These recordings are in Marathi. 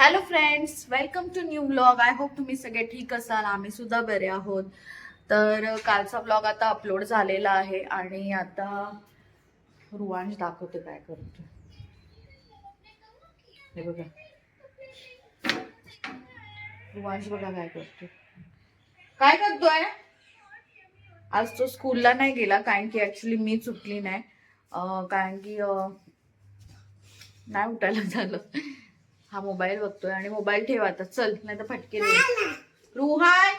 Hello friends welcome to new blog I hope तुम्ही सगळे ठीक असाल. आम्ही सुद्धा बरे आहोत. तर कालचा ब्लॉग आता अपलोड झालेला आहे आणि आता रुवांश दाखवते काय करतो हे बघा. रुवांश बघा काय करतो काय करतोय? आज तो स्कूलला नाही गेला कारण की ऍक्च्युली मी चुकली नाही. कारण की नाही उठायला झालं. हा मोबाईल बघतोय आणि मोबाईल ठेव आता. चल नाही तर फटके दे रुहान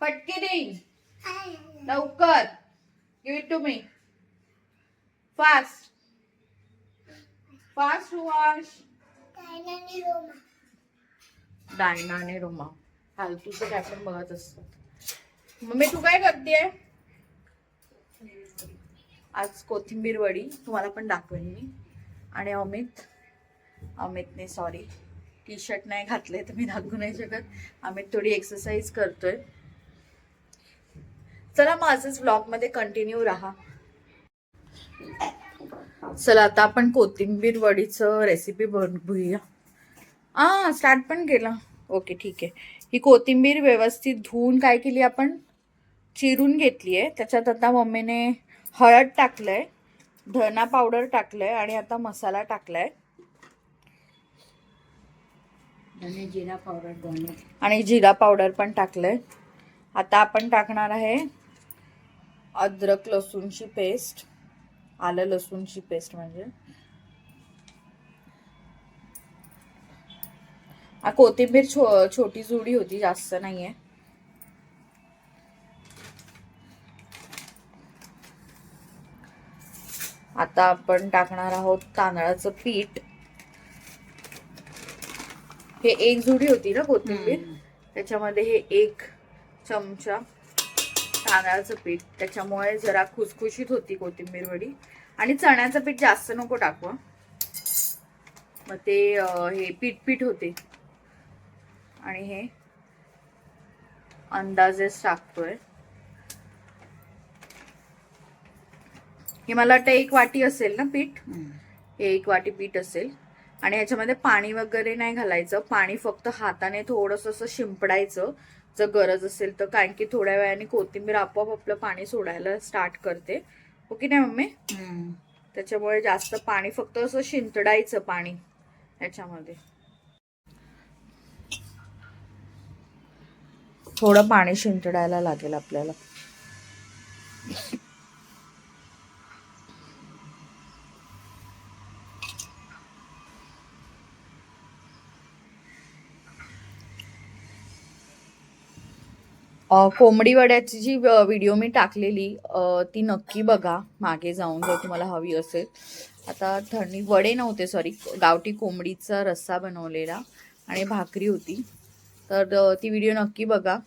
फटके दे लवकर. Give it to me fast fast Ruhaan. Diana आणि रोमा फालतूचं काय पण बघत असतात मम्मी तू काय करतेय? आज कोथिंबीर वडी तुम्हाला पण दाखवेन मी. आणि अमित अमितने सॉरी टी शर्ट नाही घातले तर मी दाखवू नाही शकत. अमित थोडी एक्सरसाइज करतोय. चला माझंच ब्लॉगमध्ये कंटिन्यू राहा. चला आता आपण कोथिंबीर वडीचं रेसिपी बघूया. आ स्टार्ट पण केला. ओके ठीक आहे. ही कोथिंबीर व्यवस्थित धुवून काय केली आपण? चिरून घेतली आहे. त्याच्यात आता मम्मीने हळद टाकलं आहे धना पावडर टाकलं आहे आणि आता मसाला टाकलाय. धने जिरा पावडर धने आणि जिरा पावडर पण टाकलंय. आता आपण टाकणार आहे अद्रक लसूणची पेस्ट आलं लसूणची पेस्ट म्हणजे. कोथिंबीर छो छोटी जुडी होती जास्त नाहीये. आता आपण टाकणार आहोत तांदळाचं पीठ. हे एक जुडी होती ना कोथिंबीर. त्याच्यामध्ये हे एक चमचा तांदळाचं पीठ. त्याच्यामुळे जरा खुसखुशीत होती कोथिंबीर वडी. आणि चण्याचं पीठ जास्त नको टाकू हं. मग ते हे पीठ पीठ होते. आणि हे अंदाजेच टाकतोय. हे मला वाटतं एक वाटी असेल ना पीठ? हे एक वाटी पीठ असेल. आणि याच्यामध्ये पाणी वगैरे नाही घालायचं. पाणी फक्त हाताने थोडंसं असं शिंपडायचं. जर गरज असेल तर. कारण की थोड्या वेळाने कोथिंबीर आपोआप आपलं पाणी सोडायला स्टार्ट करते. ओके नाही मम्मी? त्याच्यामुळे जास्त पाणी फक्त असं शिंतडायचं पाणी याच्यामध्ये. थोडं पाणी शिंतडायला लागेल आपल्याला. कोंबडी वड्याची जी व्हिडिओ मी टाकलेली ती नक्की बघा. मागे जाऊन जर तुम्हाला हवी असेल. आता थंडी वडे नव्हते सॉरी गावठी कोंबडीचा रस्सा बनवलेला आणि भाकरी होती. तर ती व्हिडिओ नक्की बघा.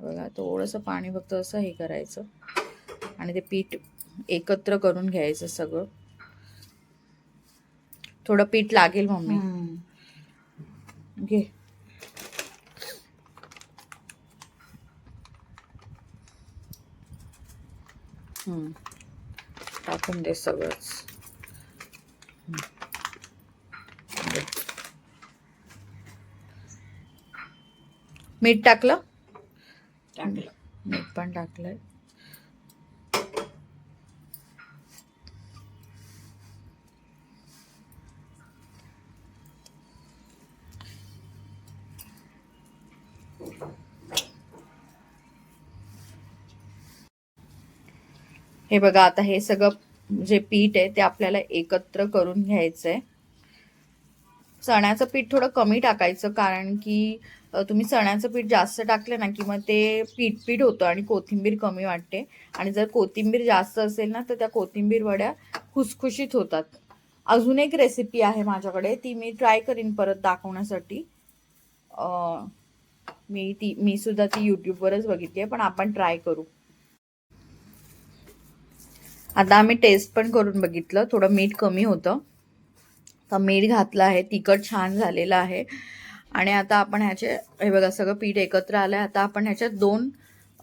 बघा थोडंसं पाणी फक्त असं हे करायचं. आणि ते पीठ एकत्र करून घ्यायचं सगळं. थोडं पीठ लागेल मम्मी. घे. टाकून दे सगळंच. मीठ टाकलं? टाकलं. मीठ पण टाकलंय. हे बघा आता हे सगळं जे पीठ आहे ते आपल्याला एकत्र करून घ्यायचंय. चण्याचं पीठ थोडं कमी टाकायचं कारण की तुम्ही चण्याचं पीठ जास्त टाकलं ना की मग ते पीठ पीठ होतं आणि कोथिंबीर कमी वाटते. आणि जर कोथिंबीर जास्त असेल ना तर त्या कोथिंबीर वड्या खुसखुशीत होतात. अजून एक रेसिपी आहे माझ्याकडे ती मी ट्राय करीन परत दाखवण्यासाठी. मी ती मी सुद्धा ती यूट्यूबवरच बघितली आहे पण आपण ट्राय करू. आता आम्ही टेस्ट पण करून बघितलं. थोडं मीठ कमी होतं. तर मीठ घातलं आहे. तिखट छान झालेलं आहे. आणि आता आपण ह्याचे हे बघा सगळं पीठ एकत्र आलं आहे आता आपण ह्याच्यात दोन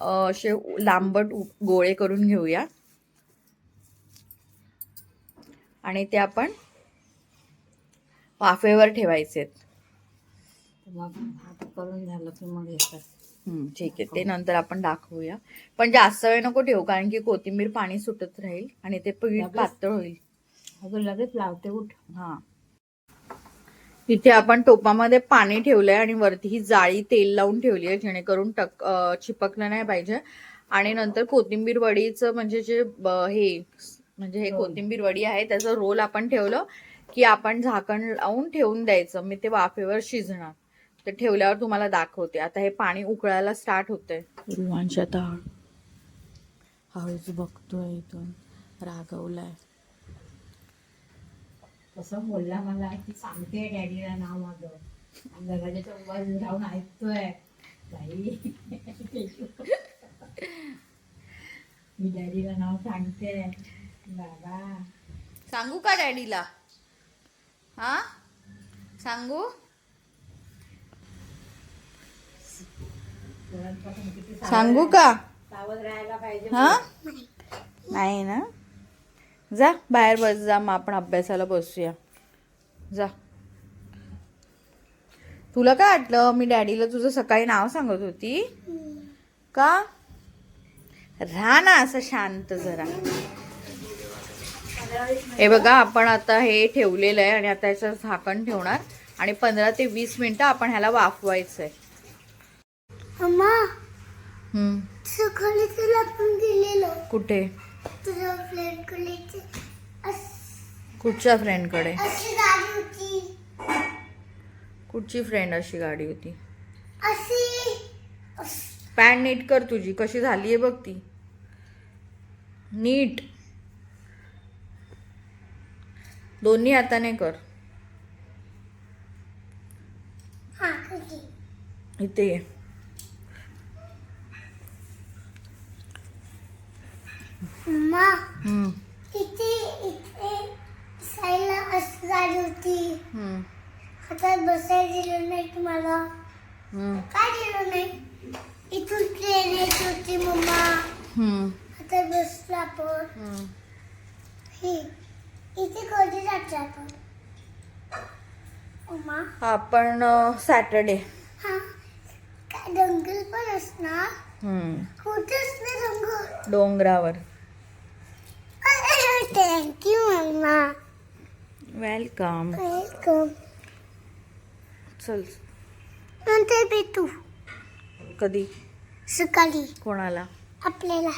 असे लांबट गोळे करून घेऊया. आणि ते आपण वाफेवर ठेवायचे आहेत करून झालं की मग येतात. ठीक आहे. ते नंतर आपण दाखवूया. पण जास्त वेळ नको ठेवू कारण की कोथिंबीर पाणी सुटत राहील आणि ते पीठ? पातळ होईल. अगं लगेच लावते उठ. हा. इथे आपण टोपामध्ये पाणी ठेवलंय आणि वरती ही जाळी तेल लावून ठेवली आहे जेणेकरून टक चिपकलं नाही पाहिजे. आणि नंतर कोथिंबीर वडीचं म्हणजे जे हे म्हणजे हे. कोथिंबीर वडी आहे त्याचं रोल आपण ठेवलं की आपण झाकण लावून ठेवून द्यायचं. मी ते वाफेवर शिजणार. ते ठेवल्यावर तुम्हाला दाखवते. आता हे पाणी उकळायला स्टार्ट होतंय. रुवांश आता हळूच बघतोय इथून. रागवलाय. कसं बोलला मला की सांगते डॅडीला नाव माझं. दरवाजाच्या उभा राहून ऐकतोय. बाई. मी डॅडीला नाव सांगते. बाबा. सांगू का डॅडीला? हा? सांगू? सांगू का? हा? नाही ना? जा बाहेर बस जा मग आपण अभ्यासाला बसूया. जा. तुला काय वाटलं? मी डॅडीला तुझं सकाळी नाव सांगत होती. का? राहा ना असं शांत जरा. हे बघा आपण आता हे ठेवलेलं आहे आणि आता याचं झाकण ठेवणार. आणि पंधरा ते वीस मिनिटं आपण ह्याला वाफवायचं आहे अम्मा हम्म, सकाळी तुला पण गेलेलो कुठे? तुझ्या फ्रेंडकडे कुठच्या फ्रेंडकडे अशी गाडी होती. कुठची फ्रेंड अशी गाडी होती? अशी पॅन्ट नीट कर तुझी कशी झाली आहे बघ ती. नीट. दोन्ही हाताने कर. हा कधी इथे ये. अम्मा हम्म, इथे इथे साईला अशी गाडी होती. हम्म, हातात बसायला दिलं नाही तुम्हाला. हम्म, काय दिलं नाही? इथून ट्रेन येत होती मम्मा हम्म, हातात बसला आपण. हम्म. हे इथे कधी जायचं आपण? अम्मा आपण सॅटरडे हा. काय दंगल पण असणार? कुठे असणार दंगल? डोंगरावर. थँक्यू मम्मा वेलकम वेलकम चल. नंतर भेटू. कधी? सकाळी. कोणाला? आपल्याला.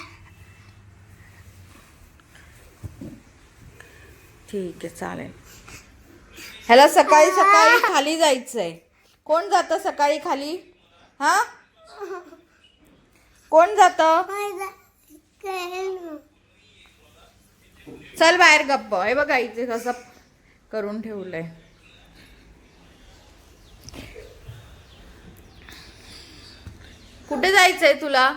ठीक आहे चालेल. ह्याला सकाळी सकाळी खाली जायचंय. कोण जातं सकाळी खाली? हा? कोण जातं? चल बाहेर गप्प. हे बघा इथे कसं करून ठेवलंय. कुठे जायचंय तुला?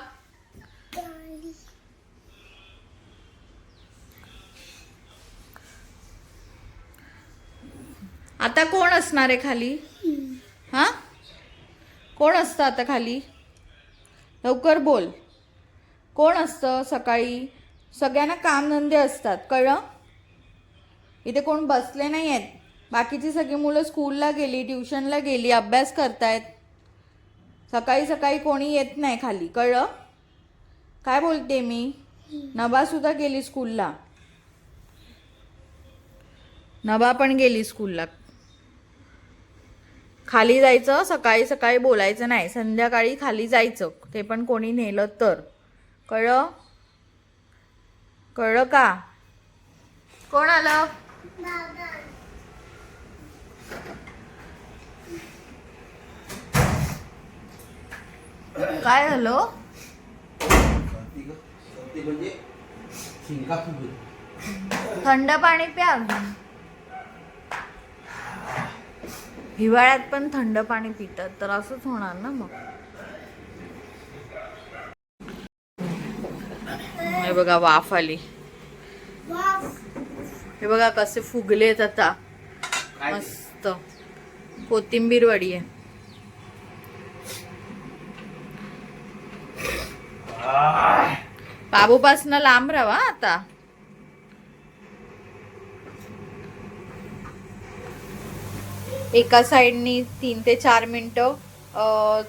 आता कोण असणार आहे खाली? हा? कोण असतं आता खाली? लवकर बोल. कोण असतं सकाळी? सगळ्यांना कामधंदे असतात कळलं? इथे कोण बसले नाही आहेत बाकीची सगळी मुलं स्कूलला गेली ट्युशनला गेली अभ्यास करतायत. सकाळी सकाळी कोणी येत नाही खाली कळलं? काय बोलते मी? नभासुद्धा गेली स्कूलला. नभा पण गेली स्कूलला. खाली जायचं सकाळी सकाळी बोलायचं नाही संध्याकाळी खाली जायचं ते पण कोणी नेलं तर. कळलं? कळलं का? कोण आलं? काय झालं? थंड पाणी प्या हिवाळ्यात पण थंड पाणी पितात तर असंच होणार ना मग. हे बघा वाफ आली. हे बघा कसे फुगलेत आता. मस्त. कोथिंबीर वडी आहे. बाबूपासनं लांब राहा आता. एका साईडनी तीन ते चार मिनटं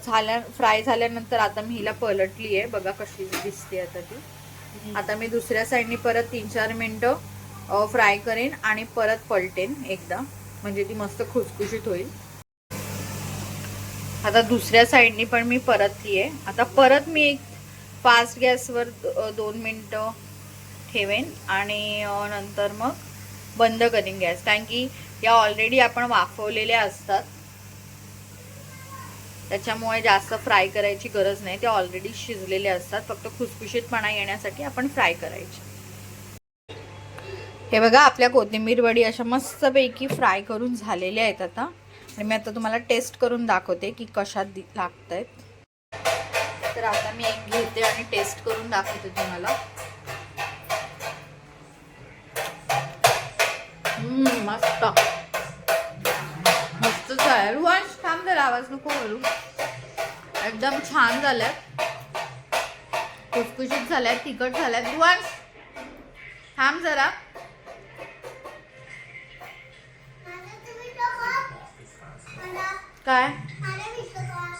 झाल्या फ्राय झाल्यानंतर आता मी हिला पलटली आहे बघा कशी दिसते आता ती. आता मी दुसऱ्या साईडनी परत तीन चार मिनटं फ्राय करेन आणि परत पलटेन एकदा. म्हणजे ती मस्त खुसखुशीत होईल. आता दुसऱ्या साईडनी पण मी परतली आहे आता परत मी एक फास्ट गॅसवर दोन मिनटं ठेवेन आणि नंतर मग बंद करीन गॅस. कारण की या ऑलरेडी आपण वाफवलेल्या असतात. त्याच्यामुळे जास्त फ्राय करायची गरज नाही. ते ऑलरेडी शिजलेले असतात. फक्त खुसखुशीतपणा येण्यासाठी आपण फ्राय करायचे. हे बघा आपल्या कोथिंबीर वडी अशा मस्तपैकी फ्राय करून झालेल्या आहेत आता. आणि मी आता तुम्हाला टेस्ट करून दाखवते की कशात दि लागत आहेत तर आता मी एक घेते आणि टेस्ट करून दाखवते तुम्हाला. मस्त. मस्तच आहे थांब जरा आवाज नको करू एकदम छान झाल्यात खुसखुशीत झाल्यात तिखट झाल्यात रुवांश थांब जरा. काय?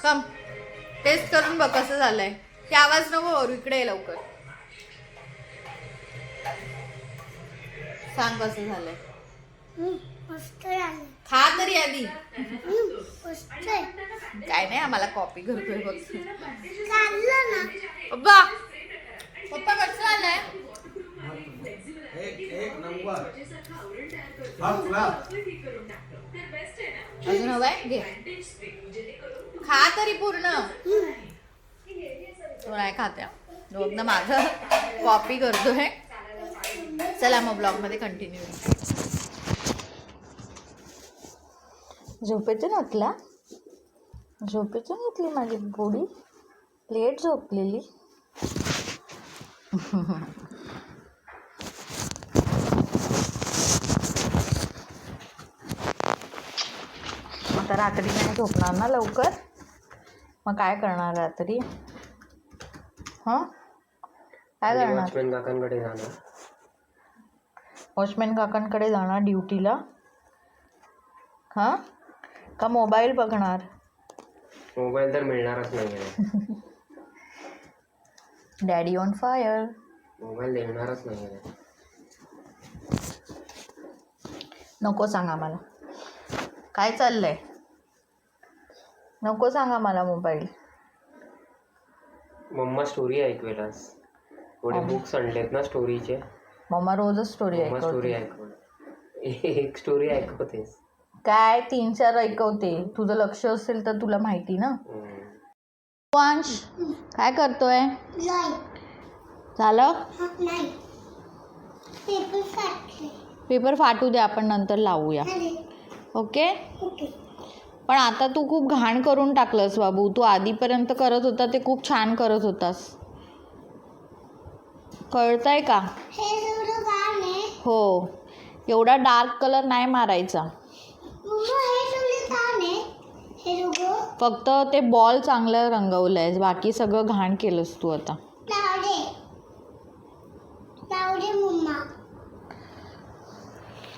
कम. टेस्ट करून बघ कसं झालंय. ते आवाज नको करू इकडे लवकर. सांग कसं झालंय. हम्म, खा तरी आधी. काय नाही आम्हाला कॉपी करतोय बघ. ना. पप्पा पप्पा कसं झालंय एक एक नंबर. फर्स्ट क्लास अजून हवंय? घे. खा तरी पूर्ण. तो नाही खात्या. दोघ ना माझं. कॉपी करतोय. चला मग ब्लॉगमध्ये कंटिन्यू झोपेतून उठला झोपेतून उठली माझी गोडी लेट झोपलेली. आता रात्री नाही झोपणार ना लवकर? मग काय करणार रात्री? हां? काय करणार? वॉचमॅन काकांकडे जाणार. वॉचमॅन काकांकडे जाणार ड्युटीला? हां? का मोबाईल बघणार? मोबाईल तर मिळणारच नाही डॅडी ऑन फायर मोबाईल देणारच नाही नको सांगा मला. काय चाललंय? नको सांगा मला मोबाईल. मम्मा स्टोरी ऐकवेल आज. थोडे बुक्स आणलेत ना स्टोरीचे मम्मा रोजच स्टोरी मम्मा स्टोरी ऐकवते. ऐकव एक स्टोरी ऐकवतेस. काय तीन चार ऐकवते. तुझं लक्ष असेल तर तुला माहिती ना. वांश काय करतोय? झालं? पेपर फाटू दे आपण नंतर लावूया. ओके? पण आता तू खूप घाण करून टाकलंस बाबू. तू आधीपर्यंत करत होता ते खूप छान करत होतास. कळतंय का? हे हो. एवढा डार्क कलर नाही मारायचा मम्मा हे सगळं गाण आहे हे सगळं फक्त ते बॉल चांगलं रंगवलं आहेस बाकी सगळं घाण केलंस तू आता.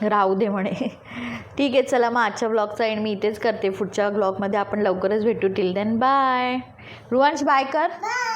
राहू दे म्हणे. ठीक आहे चला मग आजच्या ब्लॉगचा एंड मी इथेच करते. पुढच्या ब्लॉगमध्ये आपण लवकरच भेटू. Till then bye Ruvansh bye कर. बाय